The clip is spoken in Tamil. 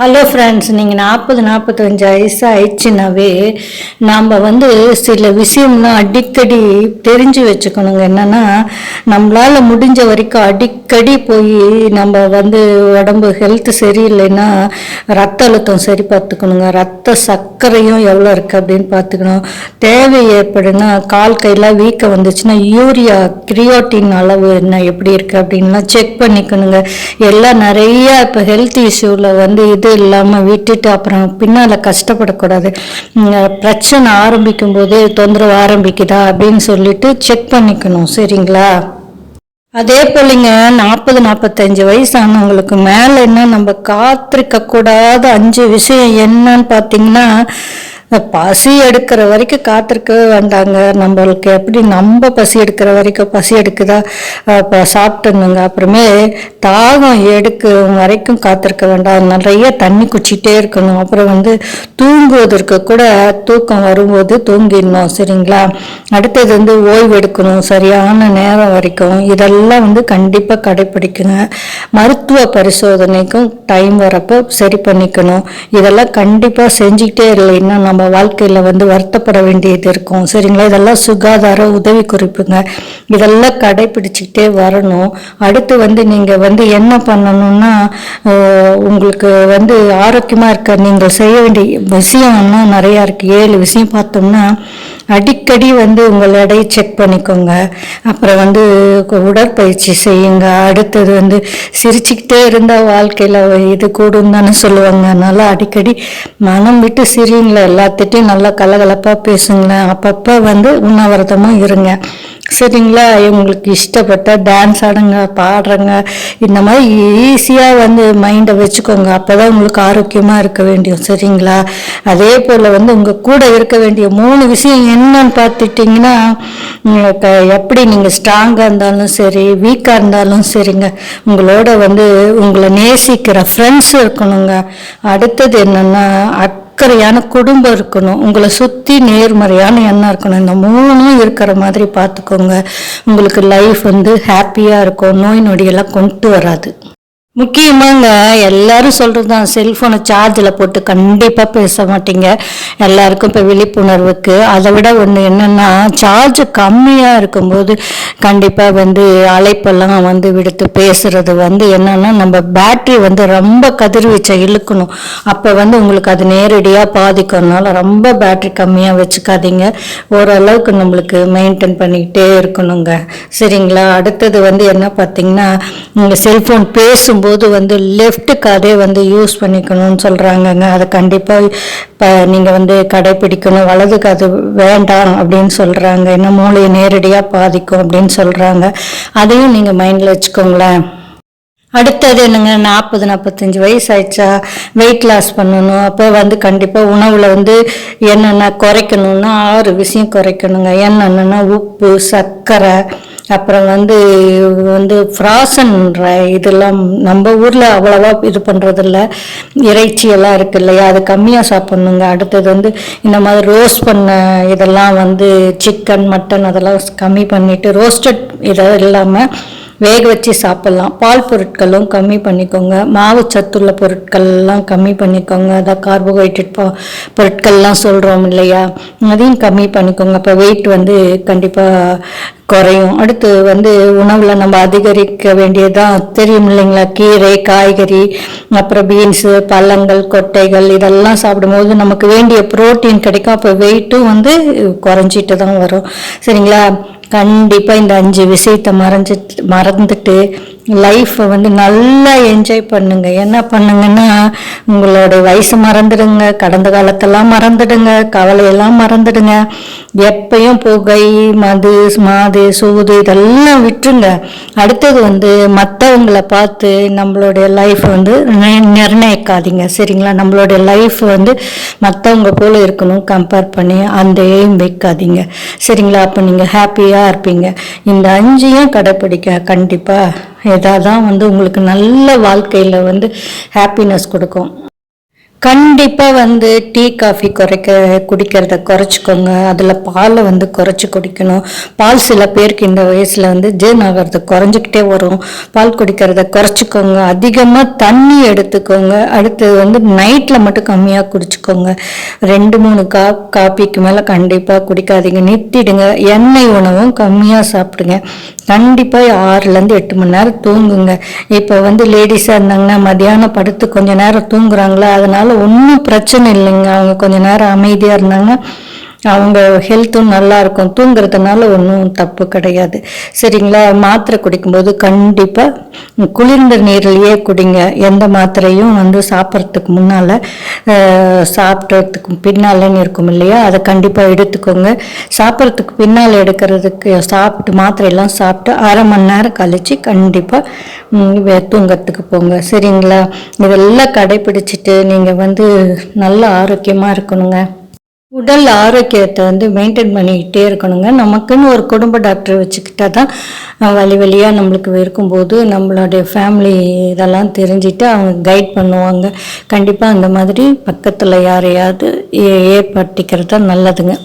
ஹலோ ஃப்ரெண்ட்ஸ் நீங்கள் நாற்பது நாற்பத்தஞ்சு வயசு ஆயிடுச்சுனாவே நாம் வந்து சில விஷயம்லாம் அடிக்கடி தெரிஞ்சு வச்சுக்கணுங்க. என்னென்னா நம்மளால் முடிஞ்ச வரைக்கும் அடிக்கடி போய் நம்ம வந்து உடம்பு ஹெல்த் சரியில்லைன்னா ரத்த அழுத்தம் சரி பார்த்துக்கணுங்க. ரத்த சர்க்கரையும் எவ்வளோ இருக்குது அப்படின்னு பார்த்துக்கணும். தேவை ஏற்படுனா கால் கையெல்லாம் வீக்கம் வந்துச்சுன்னா யூரியா கிரியோட்டின் அளவு என்ன எப்படி இருக்குது அப்படின்லாம் செக் பண்ணிக்கணுங்க. எல்லாம் நிறைய இப்போ ஹெல்த் இஷ்யூவில் வந்து இது இல்லாமல் விட்டுட்டு அப்புறம் பின்னால் கஷ்டப்படக்கூடாது. பிரச்சனை ஆரம்பிக்கும் போதே தொந்தரவு ஆரம்பிக்குதா அப்படின்னு சொல்லிட்டு செக் பண்ணிக்கணும் சரிங்களா? அதே போலிங்க நாற்பது நாற்பத்தஞ்சு வயசானவங்களுக்கு மேலே என்ன நம்ம காத்திருக்க கூடாத அஞ்சு விஷயம் என்னன்னு பார்த்தீங்கன்னா பசி எடுக்கிற வரைக்கும் காத்திருக்கவே வேண்டாங்க. நம்மளுக்கு எப்படி நம்ம பசி எடுக்கிற வரைக்கும் பசி எடுக்குதா? இப்போ சாப்பிட்டுனுங்க அப்புறமே தாகம் எடுக்கும் வரைக்கும் காத்திருக்க வேண்டாம். நிறைய தண்ணி குச்சிட்டே இருக்கணும். அப்புறம் வந்து தூங்குவதற்கு கூட தூக்கம் வரும்போது தூங்கிடணும். சரிங்களா? அடுத்தது வந்து ஓய்வு எடுக்கணும். சரியான நேரம் வரைக்கும். இதெல்லாம் வந்து கண்டிப்பாக கடைப்பிடிக்கணும். மருத்துவ பரிசோதனைக்கும் டைம் வரப்போ சரி பண்ணிக்கணும். இதெல்லாம் கண்டிப்பாக செஞ்சுக்கிட்டே இல்லைன்னா நம்ம வாழ்க்கையில் வந்து வருத்தப்பட வேண்டியது இருக்கும். சரிங்களா? இதெல்லாம் சுகாதார உதவி குறிப்புங்க இதெல்லாம் கடைப்பிடிச்சிக்கிட்டே வரணும். அடுத்து வந்து நீங்கள் வந்து என்ன பண்ணணும்னா உங்களுக்கு வந்து ஆரோக்கியமாக இருக்க நீங்கள் செய்ய வேண்டிய விஷயம்னா நிறையா இருக்குது ஏழு விஷயம் பார்த்தோம்னா அடிக்கடி வந்து உங்கள் எடையை செக் பண்ணிக்கோங்க. அப்புறம் வந்து உடற்பயிற்சி செய்யுங்க. அடுத்தது வந்து சிரிச்சுக்கிட்டே இருந்தால் வாழ்க்கையில் இது கூடும் தானே சொல்லுவாங்க. அதனால் அடிக்கடி மனம் விட்டு சிரிங்களேன் எல்லாத்திட்டையும் நல்லா கலகலப்பாக பேசுங்களேன் அப்பப்போ வந்து உண்ணாவிரதமாக இருங்க. சரிங்களா? உங்களுக்கு இஷ்டப்பட்ட டான்ஸ் ஆடுங்க பாடுறங்க. இந்த மாதிரி ஈஸியாக வந்து மைண்டை வச்சுக்கோங்க. அப்போ தான் உங்களுக்கு ஆரோக்கியமாக இருக்க வேண்டியும் சரிங்களா? அதே போல் வந்து உங்கள் கூட இருக்க வேண்டிய மூணு விஷயம் என்னன்னு பார்த்துட்டிங்கன்னா எப்படி நீங்கள் ஸ்ட்ராங்காக இருந்தாலும் சரி வீக்காக இருந்தாலும் சரிங்க. உங்களோட வந்து உங்களை நேசிக்கிற ஃப்ரெண்ட்ஸ் இருக்கணுங்க. அடுத்தது என்னென்னா அக்கறையான குடும்பம் இருக்கணும். உங்களை சுற்றி நேர்மறையான எண்ணம் இருக்கணும். இந்த மூணும் இருக்கிற மாதிரி பார்த்துக்கோங்க. உங்களுக்கு லைஃப் வந்து ஹாப்பியாக இருக்கும். நோய் நொடியெல்லாம் கொண்டு வராது. முக்கியமாங்க எல்லாரும் சொல்கிறது தான் செல்ஃபோனை சார்ஜில் போட்டு கண்டிப்பாக பேச மாட்டீங்க. எல்லாருக்கும் இப்போ விழிப்புணர்வுக்கு. அதை விட ஒன்று என்னென்னா சார்ஜ் கம்மியாக இருக்கும்போது கண்டிப்பாக வந்து அழைப்பெல்லாம் வந்து விடுத்து பேசுறது வந்து என்னென்னா நம்ம பேட்டரி வந்து ரொம்ப கதிர்வீச்சை இழுக்கணும். அப்போ வந்து உங்களுக்கு அது நேரடியாக பாதிக்கிறதுனால ரொம்ப பேட்டரி கம்மியாக வச்சுக்காதீங்க. ஓரளவுக்கு நம்மளுக்கு மெயின்டைன் பண்ணிக்கிட்டே இருக்கணுங்க. சரிங்களா? அடுத்தது வந்து என்ன பார்த்தீங்கன்னா நீங்கள் செல்ஃபோன் போது வந்து லெஃப்ட் காதே வந்து யூஸ் பண்ணிக்கணும்னு சொல்கிறாங்கங்க அதை கண்டிப்பாக இப்போ நீங்கள் வந்து கடைப்பிடிக்கணும். வலது காது வேண்டாம் அப்படின்னு சொல்கிறாங்க என்ன மூளையை நேரடியாக பாதிக்கும் அப்படின்னு சொல்கிறாங்க அதையும் நீங்கள் மைண்டில் வச்சுக்கோங்களேன். அடுத்தது என்னங்க நாற்பது நாற்பத்தஞ்சு வயசு ஆயிடுச்சா? வெயிட் லாஸ் பண்ணணும். அப்போ வந்து கண்டிப்பாக உணவில் வந்து என்னென்ன குறைக்கணும்னா ஆறு விஷயம் குறைக்கணுங்க. என்னென்னா உப்பு சர்க்கரை அப்புறம் வந்து வந்து ஃப்ராசன்ற இதெல்லாம் நம்ம ஊரில் அவ்வளோவா இது பண்ணுறதில்ல இறைச்சி எல்லாம் இருக்கு இல்லையா? அது கம்மியாக சாப்பிட்ணுங்க. அடுத்தது வந்து இந்த மாதிரி ரோஸ்ட் பண்ண இதெல்லாம் வந்து சிக்கன் மட்டன் அதெல்லாம் கம்மி பண்ணிவிட்டு ரோஸ்டட் இதெல்லாம் இல்லாமல் வேக வச்சு சாப்பிட்லாம். பால் பொருட்களும் கம்மி பண்ணிக்கோங்க. மாவு சத்துள்ள பொருட்கள்லாம் கம்மி பண்ணிக்கோங்க. அதான் கார்போஹைட்ரேட் பா பொருட்கள்லாம் சொல்கிறோம் இல்லையா? அதையும் கம்மி பண்ணிக்கோங்க. இப்போ வெயிட் வந்து கண்டிப்பாக குறையும். அடுத்து வந்து உணவில் நம்ம அதிகரிக்க வேண்டியதுதான் தெரியும் இல்லைங்களா? கீரை காய்கறி அப்புறம் பீன்ஸு பழங்கள் கொட்டைகள் இதெல்லாம் சாப்பிடும்போது நமக்கு வேண்டிய புரோட்டீன் கிடைக்கும். அப்போ வெயிட்டும் வந்து குறைஞ்சிட்டு தான் வரும். சரிங்களா? கண்டிப்பாக இந்த அஞ்சு விஷயத்தை மறைஞ்சிட்டு மறந்துட்டு லைஃப்பை வந்து நல்லா என்ஜாய் பண்ணுங்க. என்ன பண்ணுங்கன்னா உங்களோட வயசு மறந்துடுங்க. கடந்த காலத்தெல்லாம் மறந்துடுங்க. கவலையெல்லாம் மறந்துடுங்க. எப்பயும் புகை மது மாது சூது இதெல்லாம் விட்டுருங்க. அடுத்தது வந்து மற்றவங்களை பார்த்து நம்மளுடைய லைஃப் வந்து நி- நிர்ணயிக்காதீங்க. சரிங்களா? நம்மளுடைய லைஃப் வந்து மற்றவங்க போல இருக்கணும். கம்பேர் பண்ணி அந்த எய்ம் வைக்காதீங்க. சரிங்களா? அப்போ நீங்கள் ஹாப்பியாக இருப்பீங்க. இந்த அஞ்சையும் கடைப்பிடிக்க கண்டிப்பாக இதாக தான் வந்து உங்களுக்கு நல்ல வாழ்க்கையில் வந்து ஹாப்பினஸ் கொடுக்கும். கண்டிப்பாக வந்து டீ காஃபி குறைக்க குடிக்கிறத குறைச்சிக்கோங்க. அதில் பாலை வந்து குறைச்சி குடிக்கணும். பால் சில பேருக்கு இந்த வயசில் வந்து ஜீரணம் ஆகிறது குறைஞ்சிக்கிட்டே வரும். பால் குடிக்கிறத குறைச்சிக்கோங்க. அதிகமாக தண்ணி எடுத்துக்கோங்க. அடுத்தது வந்து நைட்டில் மட்டும் கம்மியாக குடிச்சிக்கோங்க. ரெண்டு மூணு கா காப்பிக்கு மேலே கண்டிப்பாக குடிக்காதீங்க. நிறுத்திடுங்க. எண்ணெய் உணவும் கம்மியாக சாப்பிடுங்க. கண்டிப்பாக ஆறுலேருந்து எட்டு மணி நேரம் தூங்குங்க. இப்போ வந்து லேடிஸாக இருந்தாங்கன்னா மதியானம் படுத்து கொஞ்சம் நேரம் தூங்குறாங்களா? அதனால் ஒன்றும் பிரச்சனை இல்லைங்க. அவங்க கொஞ்ச நேரம் அமைதியாக இருந்தாங்க. அவங்க ஹெல்த்தும் நல்லா இருக்கும். தூங்குறதுனால ஒன்றும் தப்பு கிடையாது. சரிங்களா? மாத்திரை குடிக்கும்போது கண்டிப்பாக குளிர்ந்த நீர்லேயே குடிங்க. எந்த மாத்திரையும் வந்து சாப்பிட்றதுக்கு முன்னால் சாப்பிட்றதுக்கு பின்னாலன்னு இருக்கும் இல்லையா? அதை கண்டிப்பாக எடுத்துக்கோங்க. சாப்பிட்றதுக்கு பின்னால் எடுக்கிறதுக்கு சாப்பிட்டு மாத்திரையெல்லாம் சாப்பிட்டு அரை மணி நேரம் கழித்து கண்டிப்பாக தூங்கிறதுக்கு போங்க. சரிங்களா? இதெல்லாம் கடைப்பிடிச்சிட்டு நீங்கள் வந்து நல்ல ஆரோக்கியமாக இருக்கணுங்க. உடல் ஆரோக்கியத்தை வந்து மெயின்டைன் பண்ணிக்கிட்டே இருக்கணுங்க. நமக்குன்னு ஒரு குடும்ப டாக்டர் வச்சுக்கிட்டா தான் வழி வழியாக நம்மளுக்கு இருக்கும்போது நம்மளுடைய ஃபேமிலி இதெல்லாம் தெரிஞ்சுட்டு அவங்க கைட் பண்ணுவாங்க. கண்டிப்பாக அந்த மாதிரி பக்கத்தில் யாரையாவது ஏ- ஏற்படுத்திக்கிறது தான் நல்லதுங்க.